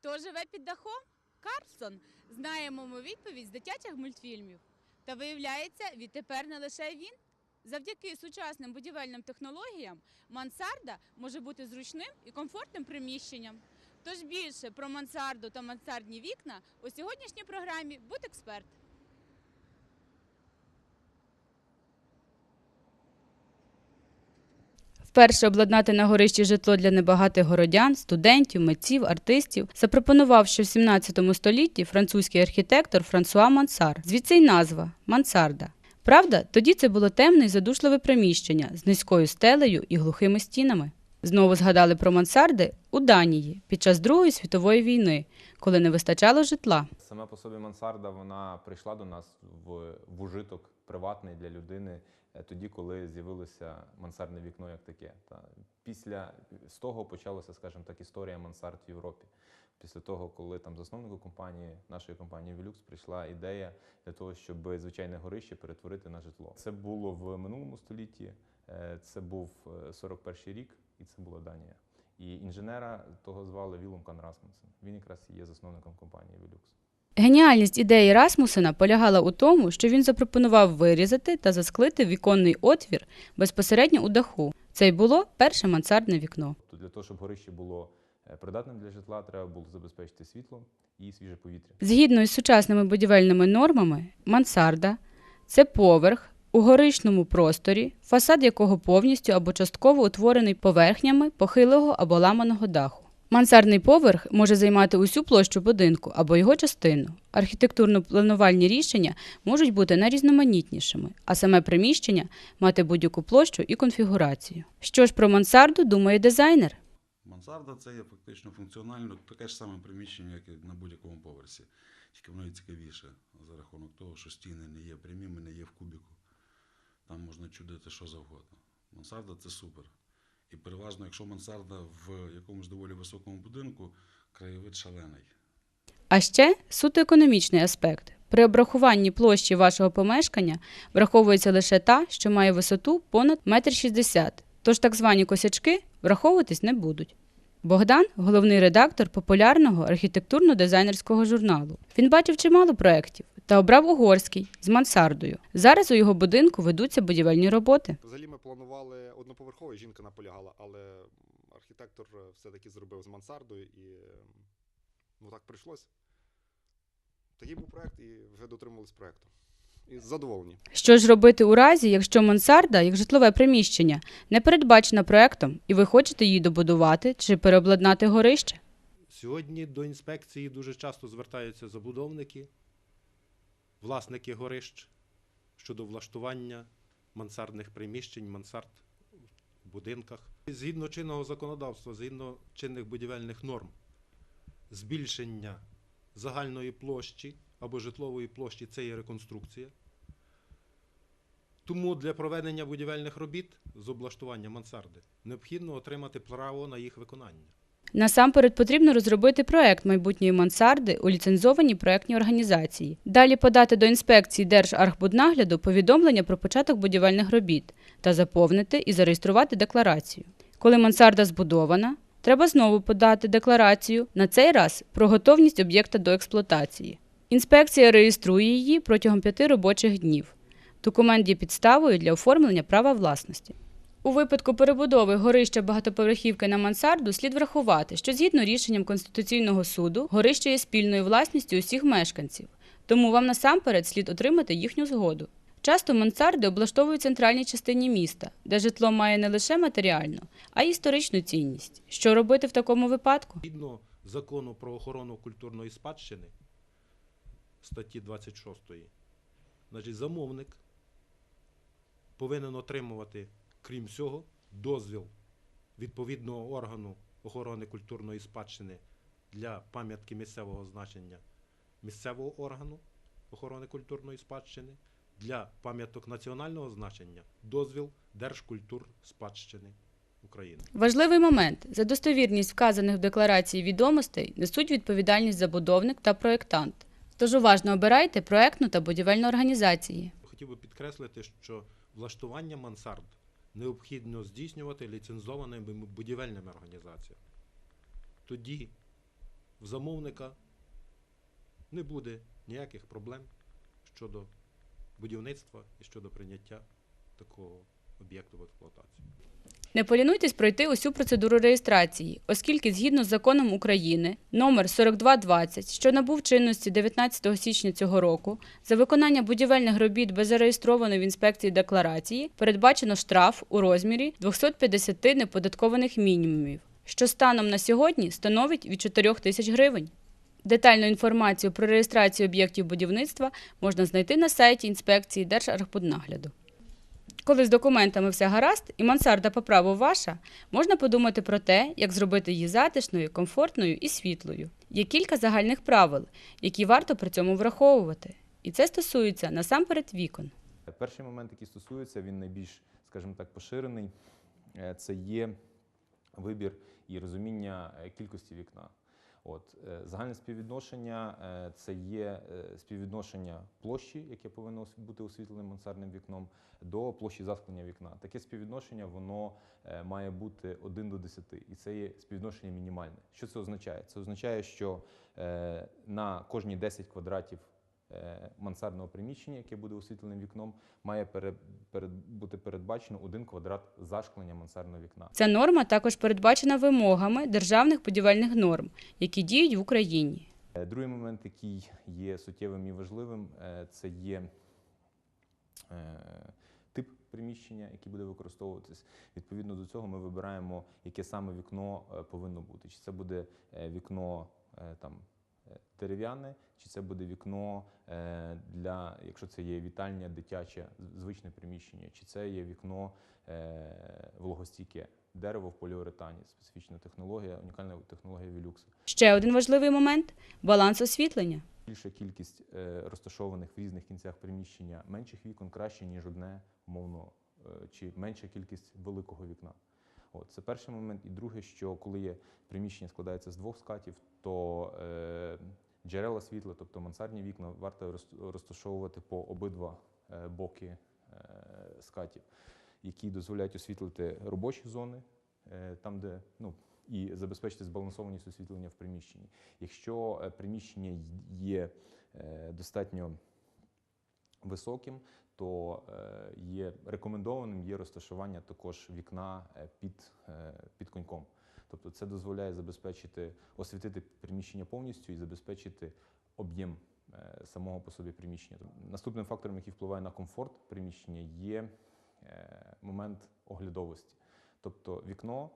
Хто живе під дахом? Карлсон. Знаємо ми відповідь з дитячих мультфільмів. Та виявляється, відтепер не лише він. Завдяки сучасним будівельним технологіям мансарда може бути зручним і комфортним приміщенням. Тож більше про мансарду та мансардні вікна у сьогоднішній програмі Будексперт. Вперше обладнати на горищі житло для небагатих городян, студентів, митців, артистів запропонував ще в 17 столітті французький архітектор Франсуа Мансар. Звідси й назва мансарда. Правда, тоді це було темне і задушливе приміщення з низькою стелею і глухими стінами. Знову згадали про мансарди у Данії під час Другої світової війни, коли не вистачало житла. Саме по собі мансарда вона прийшла до нас в, в ужиток приватний для людини тоді, коли з'явилося мансардне вікно як таке. Та після з того почалася, скажімо так, історія мансард в Європі. Після того, коли там засновнику компанії, нашої компанії Velux, прийшла ідея для того, щоб звичайне горище перетворити на житло. Це було в минулому столітті, е, це був е, 41 рік, і це була Данія. І інженера того звали Вілум Кан Расмусен. Він якраз є засновником компанії Velux. Геніальність ідеї Расмусена полягала у тому, що він запропонував вирізати та засклити віконний отвір безпосередньо у даху. Це й було перше мансардне вікно. Тобто для того, щоб горище було е, придатним для житла, треба було забезпечити світло і свіже повітря. Згідно із сучасними будівельними нормами, мансарда це поверх у горишному просторі, фасад якого повністю або частково утворений поверхнями похилого або ламаного даху. Мансардний поверх може займати усю площу будинку або його частину. Архітектурно-планувальні рішення можуть бути найрізноманітнішими, а саме приміщення мати будь-яку площу і конфігурацію. Що ж про мансарду думає дизайнер? Мансарда це є фактично функціонально таке ж саме приміщення, як і на будь-якому поверсі. Тільки воно і цікавіше за рахунок того, що стіни не є прямими, не є в кубіку. Там можна чудити що завгодно. Мансарда це супер. І переважно, якщо мансарда в якомусь доволі високому будинку, краєвид шалений. А ще суто економічний аспект. При обрахуванні площі вашого помешкання враховується лише та, що має висоту понад 1,60 м, тож так звані косячки враховуватись не будуть. Богдан головний редактор популярного архітектурно-дизайнерського журналу. Він бачив чимало проєктів та обрав угорський з мансардою. Зараз у його будинку ведуться будівельні роботи. Взагалі ми планували одноповерховий, жінка наполягала, але архітектор е, все-таки зробив з мансардою і ну так прийшлось. Такий був проєкт і вже дотримувались проєкту. І задоволені. Що ж робити у разі, якщо мансарда, як житлове приміщення, не передбачена проектом, і ви хочете її добудувати чи переобладнати горище? Сьогодні до інспекції дуже часто звертаються забудовники, власники горищ щодо влаштування мансардних приміщень, мансард в будинках. Згідно чинного законодавства, згідно чинних будівельних норм, збільшення загальної площі або житлової площі це є реконструкція. Тому для проведення будівельних робіт з облаштування мансарди необхідно отримати право на їх виконання. Насамперед потрібно розробити проект майбутньої мансарди у ліцензованій проектній організації. Далі подати до інспекції Держархбуднагляду повідомлення про початок будівельних робіт та заповнити і зареєструвати декларацію. Коли мансарда збудована, треба знову подати декларацію на цей раз про готовність об'єкта до експлуатації. Інспекція реєструє її протягом п'яти робочих днів. Документ є підставою для оформлення права власності. У випадку перебудови горища багатоповерхівки на мансарду слід врахувати, що згідно рішенням Конституційного суду горище є спільною власністю усіх мешканців, тому вам насамперед слід отримати їхню згоду. Часто мансарди облаштовують в центральній частині міста, де житло має не лише матеріальну, а й історичну цінність. Що робити в такому випадку? Згідно закону про охорону культурної спадщини статті 26, значить, замовник повинен отримувати, крім всього, дозвіл відповідного органу охорони культурної спадщини для пам'ятки місцевого значення місцевого органу охорони культурної спадщини, для пам'яток національного значення дозвіл Держкультур спадщини України. Важливий момент за достовірність вказаних в декларації відомостей несуть відповідальність забудовник та проєктант. Тож уважно обирайте проектну та будівельну організації. Хотів би підкреслити, що влаштування мансард необхідно здійснювати ліцензованими будівельними організаціями. Тоді в замовника не буде ніяких проблем щодо будівництва і щодо прийняття такого об'єкту в експлуатацію. Не полінуйтесь пройти усю процедуру реєстрації, оскільки згідно з законом України номер 4220, що набув чинності 19 січня цього року, за виконання будівельних робіт без зареєстрованої в інспекції декларації передбачено штраф у розмірі 250 неподаткованих мінімумів, що станом на сьогодні становить від 4 тисяч гривень. Детальну інформацію про реєстрацію об'єктів будівництва можна знайти на сайті інспекції Держархбуднагляду. Коли з документами все гаразд і мансарда по праву ваша, можна подумати про те, як зробити її затишною, комфортною і світлою. Є кілька загальних правил, які варто при цьому враховувати. І це стосується насамперед вікон. Перший момент, який стосується, він найбільш, скажімо так, поширений. Е, Це є вибір і розуміння е, кількості вікна. От е, загальне співвідношення е, це є е, співвідношення площі, яке повинно бути освітленим мансардним вікном, до площі засклення вікна. Таке співвідношення воно має бути 1 до 10, і це є співвідношення мінімальне. Що це означає? Це означає, що на кожні 10 квадратів мансардного приміщення, яке буде освітленим вікном, має пере, перед, бути передбачено один квадрат зашклення мансардного вікна. Ця норма також передбачена вимогами державних будівельних норм, які діють в Україні. Е, Другий момент, який є суттєвим і важливим, е, це є е, тип приміщення, який буде використовуватись. Відповідно до цього ми вибираємо, яке саме вікно е, повинно бути. Чи це буде е, вікно е, там. Дерев'яне, чи це буде вікно е, для, якщо це є вітальня, дитяче, звичне приміщення, чи це є вікно е, вологостійке, дерево в поліуретані, специфічна технологія, унікальна технологія Velux. Ще один важливий момент баланс освітлення. Більша кількість е, розташованих в різних кінцях приміщення менших вікон краще, ніж одне, умовно, чи менша кількість великого вікна. От, це перший момент. І друге, що коли є приміщення складається з двох скатів, то е, джерела світла, тобто мансардні вікна, варто розташовувати по обидва е, боки е, скатів, які дозволяють освітлити робочі зони, е, там, де ну, і забезпечити збалансованість освітлення в приміщенні. Якщо е, приміщення є е, достатньо високим, то е, є рекомендованим є розташування також вікна е, під, е, під коньком. Тобто це дозволяє забезпечити освітити приміщення повністю і забезпечити об'єм самого по собі приміщення. Наступним фактором, який впливає на комфорт приміщення, є момент оглядовості. Тобто вікно,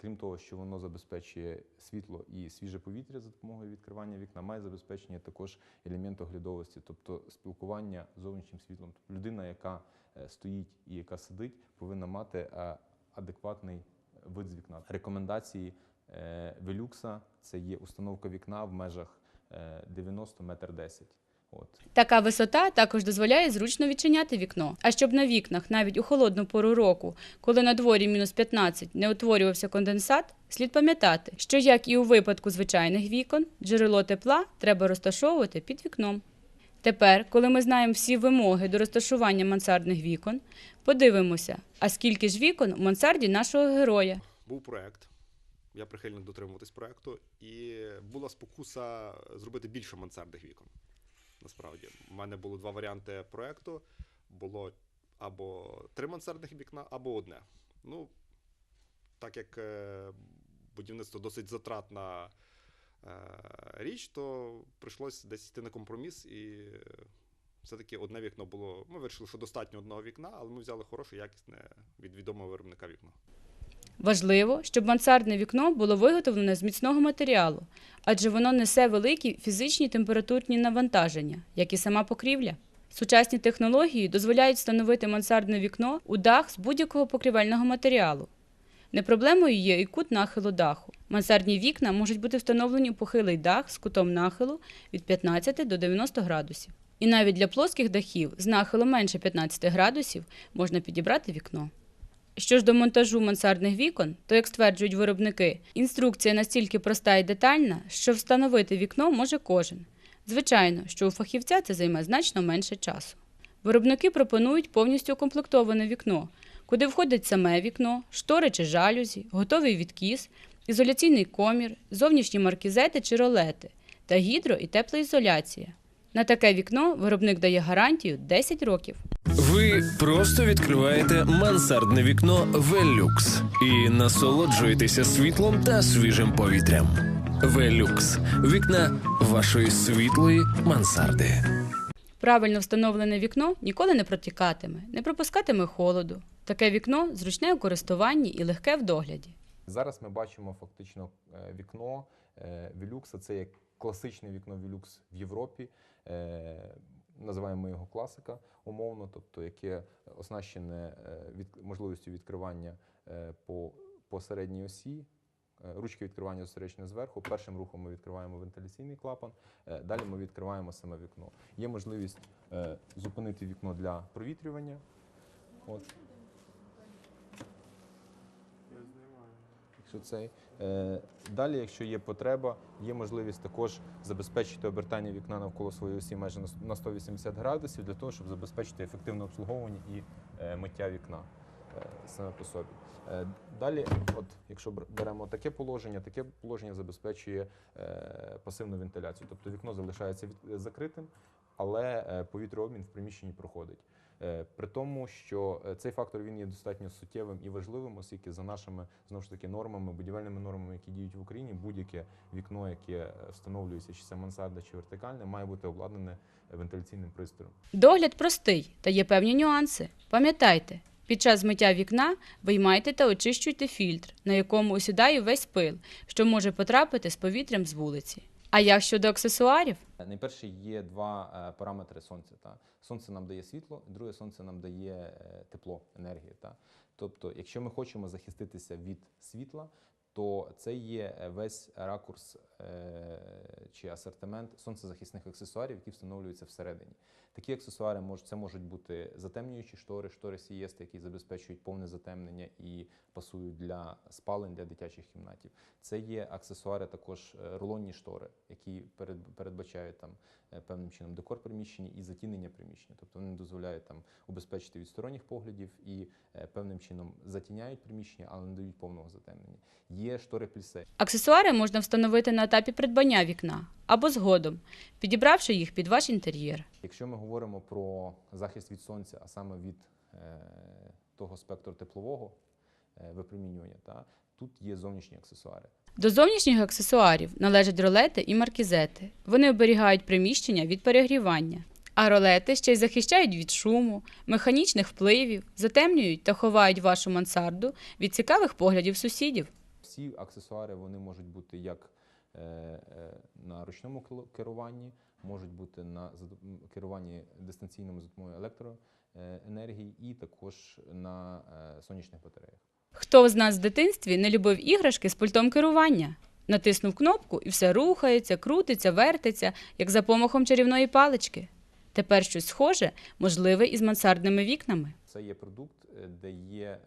крім того, що воно забезпечує світло і свіже повітря за допомогою відкривання вікна, має забезпечення також елемент оглядовості, тобто спілкування з зовнішнім світлом. Тобто людина, яка е, стоїть і яка сидить, повинна мати е, адекватний вид з вікна. Рекомендації е, Велюкса це є установка вікна в межах е, 90 метр 10. От. Така висота також дозволяє зручно відчиняти вікно. А щоб на вікнах навіть у холодну пору року, коли на дворі мінус 15, не утворювався конденсат, слід пам'ятати, що як і у випадку звичайних вікон, джерело тепла треба розташовувати під вікном. Тепер, коли ми знаємо всі вимоги до розташування мансардних вікон, подивимося, а скільки ж вікон у мансарді нашого героя. Був проект. Я прихильник дотримуватись проекту, і була спокуса зробити більше мансардних вікон. Насправді, у мене було два варіанти проекту: було або три мансардних вікна, або одне. Ну, так як е, будівництво досить затратна е, річ, то прийшлось десь йти на компроміс і. е, Все-таки одне вікно було. Ми вирішили, що достатньо одного вікна, але ми взяли хороше, якісне від відомого виробника вікно. Важливо, щоб мансардне вікно було виготовлене з міцного матеріалу, адже воно несе великі фізичні температурні навантаження, як і сама покрівля. Сучасні технології дозволяють встановити мансардне вікно у дах з будь-якого покрівельного матеріалу. Не проблемою є і кут нахилу даху. Мансардні вікна можуть бути встановлені у похилий дах з кутом нахилу від 15 до 90 градусів. І навіть для плоских дахів з нахилом менше 15 градусів можна підібрати вікно. Що ж до монтажу мансардних вікон, то, як стверджують виробники, інструкція настільки проста і детальна, що встановити вікно може кожен. Звичайно, що у фахівця це займе значно менше часу. Виробники пропонують повністю укомплектоване вікно, куди входить саме вікно, штори чи жалюзі, готовий відкіс ізоляційний комір, зовнішні маркізети чи ролети та гідро і теплоізоляція. На таке вікно виробник дає гарантію 10 років. Ви просто відкриваєте мансардне вікно Велюкс і насолоджуєтеся світлом та свіжим повітрям. Велюкс вікна вашої світлої мансарди. Правильно встановлене вікно ніколи не протікатиме, не пропускатиме холоду. Таке вікно зручне у користуванні і легке в догляді. Зараз ми бачимо фактично е, вікно е, Велюкса. Це як класичне вікно Велюкс в Європі. Е, Називаємо його класика умовно, тобто яке оснащене е, від, можливістю відкривання е, по, по середній осі. Ручки відкривання зосереджені зверху. Першим рухом ми відкриваємо вентиляційний клапан. Далі ми відкриваємо саме вікно. Є можливість зупинити вікно для провітрювання. От. Якщо цей. Е, Далі, якщо є потреба, є можливість також забезпечити обертання вікна навколо своєї осі майже на с- на 180 градусів для того, щоб забезпечити ефективне обслуговування і е, миття вікна е, саме по собі. Далі, от якщо беремо таке положення, таке положення забезпечує пасивну вентиляцію, тобто вікно залишається закритим, але повітряобмін в приміщенні проходить. Е, При тому, що е, цей фактор він є достатньо суттєвим і важливим, оскільки за нашими знову ж таки нормами, будівельними нормами, які діють в Україні, будь-яке вікно, яке е, встановлюється, чи це мансарда, чи вертикальне, має бути обладнане вентиляційним пристроєм. Догляд простий та є певні нюанси. Пам'ятайте, під час миття вікна виймайте та очищуйте фільтр, на якому осідає весь пил, що може потрапити з повітрям з вулиці. А як щодо аксесуарів? Найперше є два е, параметри сонця. Та сонце нам дає світло, друге сонце нам дає е, тепло, енергію. Та тобто, якщо ми хочемо захиститися від світла, то це є е, весь ракурс е, чи асортимент сонцезахисних аксесуарів, які встановлюються всередині. Такі аксесуари мож, це можуть бути затемнюючі штори, штори сієсти, які забезпечують повне затемнення і пасують для спалень для дитячих кімнатів. Це є аксесуари, також е, рулонні штори, які передбачають там певним чином декор приміщення і затінення приміщення. Тобто вони дозволяють там убезпечити від сторонніх поглядів і певним чином затіняють приміщення, але не дають повного затемнення. Є штори плісе, Аксесуари можна встановити на етапі придбання вікна або згодом, підібравши їх під ваш інтер'єр. Якщо ми говоримо про захист від сонця, а саме від е, того спектру теплового е, випромінювання, та, тут є зовнішні аксесуари. До зовнішніх аксесуарів належать ролети і маркізети. Вони оберігають приміщення від перегрівання. А ролети ще й захищають від шуму, механічних впливів, затемнюють та ховають вашу мансарду від цікавих поглядів сусідів. Всі аксесуари вони можуть бути як е, е, на ручному керуванні, можуть бути на керуванні дистанційному за допомогою електроенергії і також на е, сонячних батареях. Хто з нас в дитинстві не любив іграшки з пультом керування? Натиснув кнопку і все рухається, крутиться, вертиться, як за помахом чарівної палички. Тепер щось схоже, можливе із мансардними вікнами. Це є продукт, де є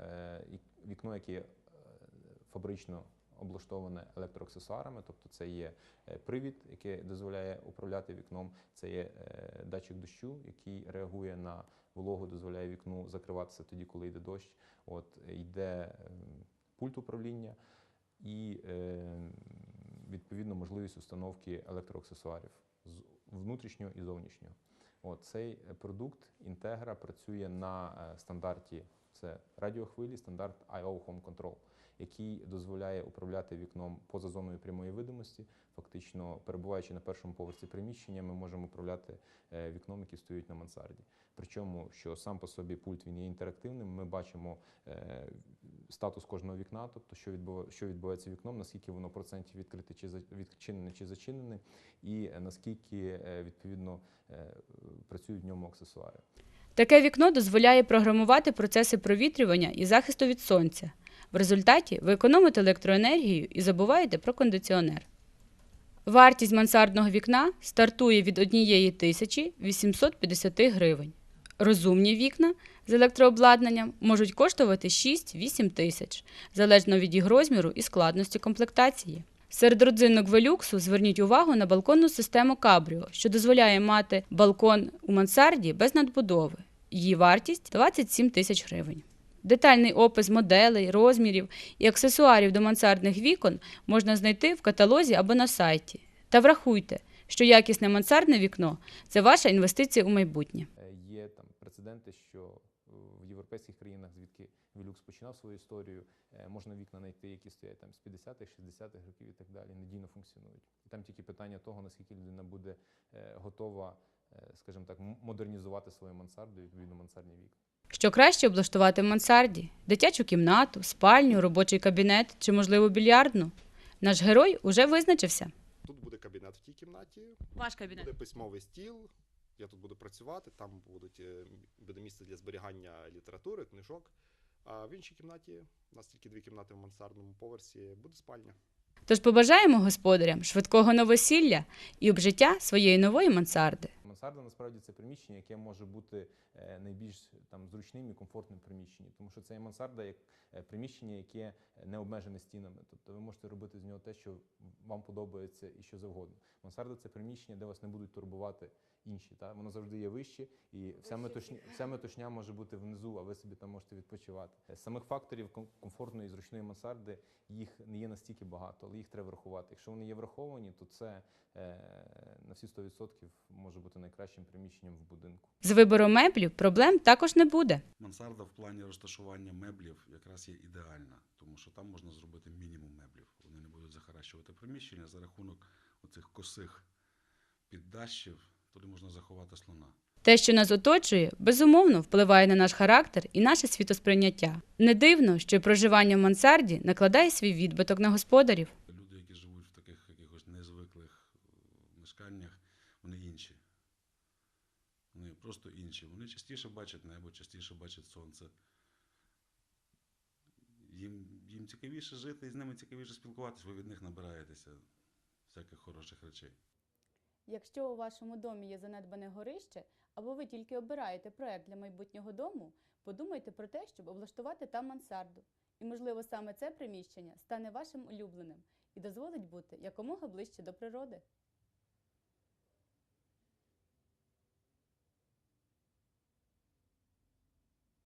вікно, яке фабрично облаштоване електроаксесуарами, тобто це є е, привід, який дозволяє управляти вікном, це є е, датчик дощу, який реагує на вологу, дозволяє вікну закриватися тоді, коли йде дощ. От йде ем, пульт управління і е, відповідно можливість установки електроаксесуарів внутрішнього і зовнішнього. От цей продукт Integra працює на стандарті це радіохвилі, стандарт IO Home Control, який дозволяє управляти вікном поза зоною прямої видимості. Фактично, перебуваючи на першому поверсі приміщення, ми можемо управляти е, вікном, які стоять на мансарді. Причому, що сам по собі пульт він є інтерактивним. Ми бачимо е, статус кожного вікна, тобто що що відбувається вікном, наскільки воно процентів відкрите чи відчинене чи зачинене, і е, наскільки відповідно працюють в ньому аксесуари. Таке вікно дозволяє програмувати процеси провітрювання і захисту від сонця. В результаті ви економите електроенергію і забуваєте про кондиціонер. Вартість мансардного вікна стартує від 1 тисячі 850 гривень. Розумні вікна з електрообладнанням можуть коштувати 6-8 тисяч, залежно від їх розміру і складності комплектації. Серед родзинок велюксу зверніть увагу на балконну систему Cabrio, що дозволяє мати балкон у мансарді без надбудови. Її вартість 27 тисяч гривень. Детальний опис моделей, розмірів і аксесуарів до мансардних вікон можна знайти в каталозі або на сайті. Та врахуйте, що якісне мансардне вікно це ваша інвестиція у майбутнє. Е, Є там прецеденти, що е, в європейських країнах, звідки Велюкс починав свою історію, е, можна вікна знайти, які стоять там з 50-х, 60-х років і так далі, надійно функціонують. Там тільки питання того, наскільки людина буде готова, скажімо так, модернізувати свою мансарду відповідно мансардні вікна. Що краще облаштувати в мансарді? Дитячу кімнату, спальню, робочий кабінет чи, можливо, більярдну? Наш герой уже визначився. Тут буде кабінет в тій кімнаті, Ваш кабінет. буде письмовий стіл. Я тут буду працювати, там будуть, е, буде місце для зберігання літератури, книжок. А в іншій кімнаті, у нас тільки дві кімнати в мансардному поверсі, буде спальня. Тож побажаємо господарям швидкого новосілля і обжиття своєї нової мансарди. Мансарда насправді це приміщення, яке може бути е, найбільш там зручним і комфортним приміщенням, тому що це є мансарда як е, приміщення, яке не обмежене стінами. Тобто ви можете робити з нього те, що вам подобається і що завгодно. Мансарда це приміщення, де вас не будуть турбувати інші. Та воно завжди є вище, і вся метушня, вся метушня може бути внизу, а ви собі там можете відпочивати. Е, Самих факторів комфортної і зручної мансарди їх не є настільки багато, але їх треба врахувати. Якщо вони є враховані, то це е, на всі 100% може бути найкращим приміщенням в будинку. З вибором меблів проблем також не буде. Мансарда в плані розташування меблів якраз є ідеальна, тому що там можна зробити мінімум меблів. Вони не будуть захаращувати приміщення за рахунок оцих косих піддащів, туди можна заховати слона. Те, що нас оточує, безумовно впливає на наш характер і наше світосприйняття. Не дивно, що проживання в мансарді накладає свій відбиток на господарів. Люди, які живуть в таких якихось незвиклих е, мешканнях, вони інші. Вони просто інші. Вони частіше бачать небо, частіше бачать сонце. Їм, їм цікавіше жити і з ними цікавіше спілкуватися, ви від них набираєтеся всяких хороших речей. Якщо у вашому домі є занедбане горище, або ви тільки обираєте проект для майбутнього дому, подумайте про те, щоб облаштувати там мансарду. І, можливо, саме це приміщення стане вашим улюбленим і дозволить бути якомога ближче до природи.